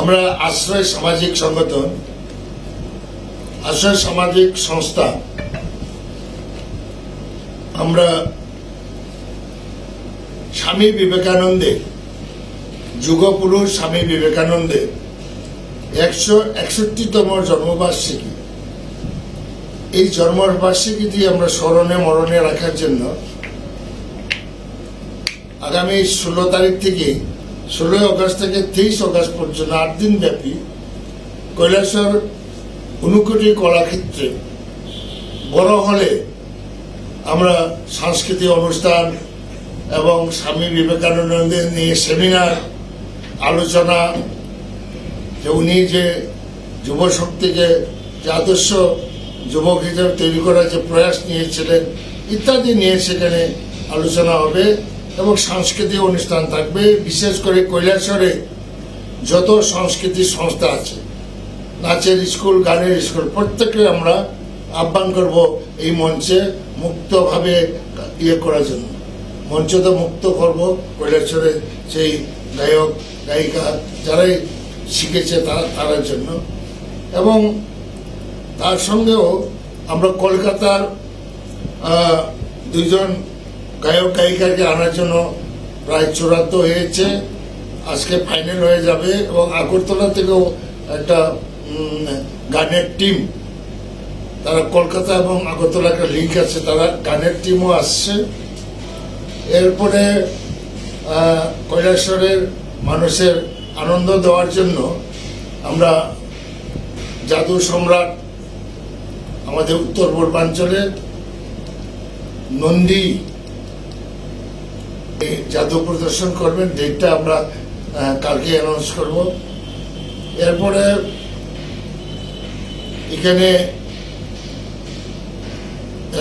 আমরা আশ্রয় সামাজিক সংগঠন, আশ্রয় সামাজিক সংস্থা, আমরা স্বামী বিবেকানন্দের যুগপুরুষ স্বামী বিবেকানন্দের একশো একষট্টিতম জন্মবার্ষিকী। এই জন্মবার্ষিকীটি আমরা স্মরণে মরণে রাখার জন্য আগামী ষোলো তারিখ থেকে ষোলোই আগস্ট থেকে তেইশ আগস্ট পর্যন্ত আট দিন ব্যাপী কৈলাসর অনুকুটি কলাক্ষেত্রে বড় হলে আমরা সাংস্কৃতিক অনুষ্ঠান এবং স্বামী বিবেকানন্দের নিয়ে সেমিনার, আলোচনা, যে উনি যে যুব শক্তিকে যে আদর্শ যুবক হিসেবে তৈরি করার যে প্রয়াস নিয়েছিলেন, ইত্যাদি নিয়ে সেখানে আলোচনা হবে। এবং সাংস্কৃতিক অনুষ্ঠান থাকবে বিশেষ করে কৈলাসরে যত সংস্কৃতি সংস্থা আছে নাচের স্কুল গানের স্কুল প্রত্যেককে আমরা আহ্বান করব এই মঞ্চে মুক্তভাবে ইয়ে করার জন্য। মঞ্চ তো মুক্ত করব কৈলাসরে সেই গায়ক গায়িকা যারাই শিখেছে তারা তার জন্য। এবং তার সঙ্গেও আমরা কলকাতার আহ, দুইজন গায়ক গায়িকাকে আনার জন্য প্রায় চূড়ান্ত হয়েছে। আজকে ফাইনাল হয়ে যাবে এবং আগরতলা থেকেও একটা গানের টিম তারা কলকাতা এবং আগরতলা একটা লিঙ্ক আছে, তারা গানের টিমও আসছে। এরপরে কৈলাসরের মানুষের আনন্দ দেওয়ার জন্য আমরা জাদু সম্রাট আমাদের উত্তর পূর্বাঞ্চলের নন্দী জাদু প্রদর্শন করবেন ডেটটা আমরা কালকে অ্যানাউন্স করব। এরপরে এখানে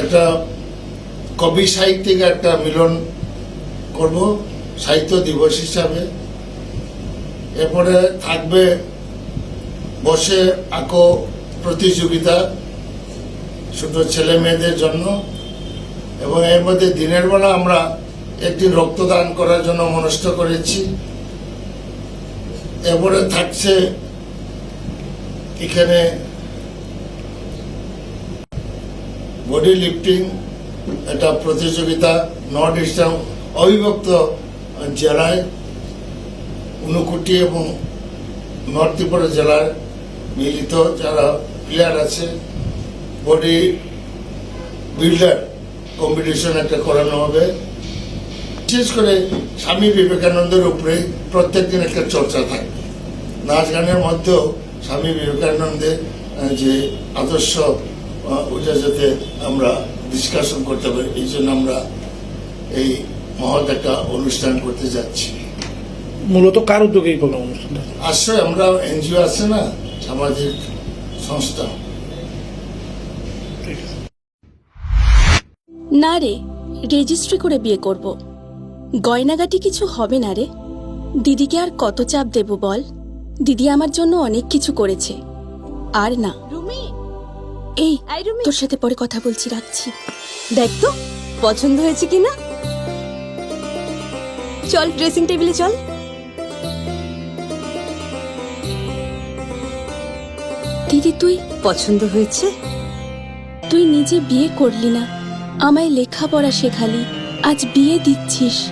একটা কবি সাহিত্যিক একটা মিলন করব, সাহিত্য দিবস হিসাবে। এরপরে থাকবে বসে আঁকো প্রতিযোগিতা শুধু ছেলে মেয়েদের জন্য। এবং এর মধ্যে দিনের বেলা আমরা একদিন রক্তদান করার জন্য মনস্থ করেছি। এরপরে থাকছে এখানে বডি লিফটিং একটা প্রতিযোগিতা নর্থ ইস্টার্ন অবিভক্ত জেলায় ঊনকোটি এবং নর্থ ত্রিপুরা জেলার মিলিত যারা প্লেয়ার আছে বডি বিল্ডার কম্পিটিশন একটা করানো হবে। বিশেষ করে স্বামী বিবেকানন্দের উপরে প্রত্যেকদিন একটা চর্চা থাকে। নাচ গানের মধ্যেও স্বামী বিবেকানন্দের যে আদর্শ ওটা যাতে আমরা ডিসকাশন করতে পারি এই জন্য আমরা এই মহৎ একটা অনুষ্ঠান করতে যাচ্ছি। মূলত কার উদ্যোগে এই প্রোগ্রাম অনুষ্ঠানটা? আশ্রয় আমরা এনজিও আছে না সামাজিক সংস্থা। না রে রেজিস্ট্রি করে বিয়ে করব। গয়নাগাটি কিছু হবে না রে। দিদিকে আর কত চাপ দেব বল? দিদি আমার জন্য অনেক কিছু করেছে। আর না। রুমি! এই এই তোর সাথে পরে কথা বলছি রাখছি। দেখ তো পছন্দ হয়েছে কিনা? চল ড্রেসিং টেবিলে চল। দিদি তুই পছন্দ হয়েছে? তুই নিজে বিয়ে করলি না। আমায় লেখাপড়া শেখালি। আজ বিয়ে দিচ্ছিস।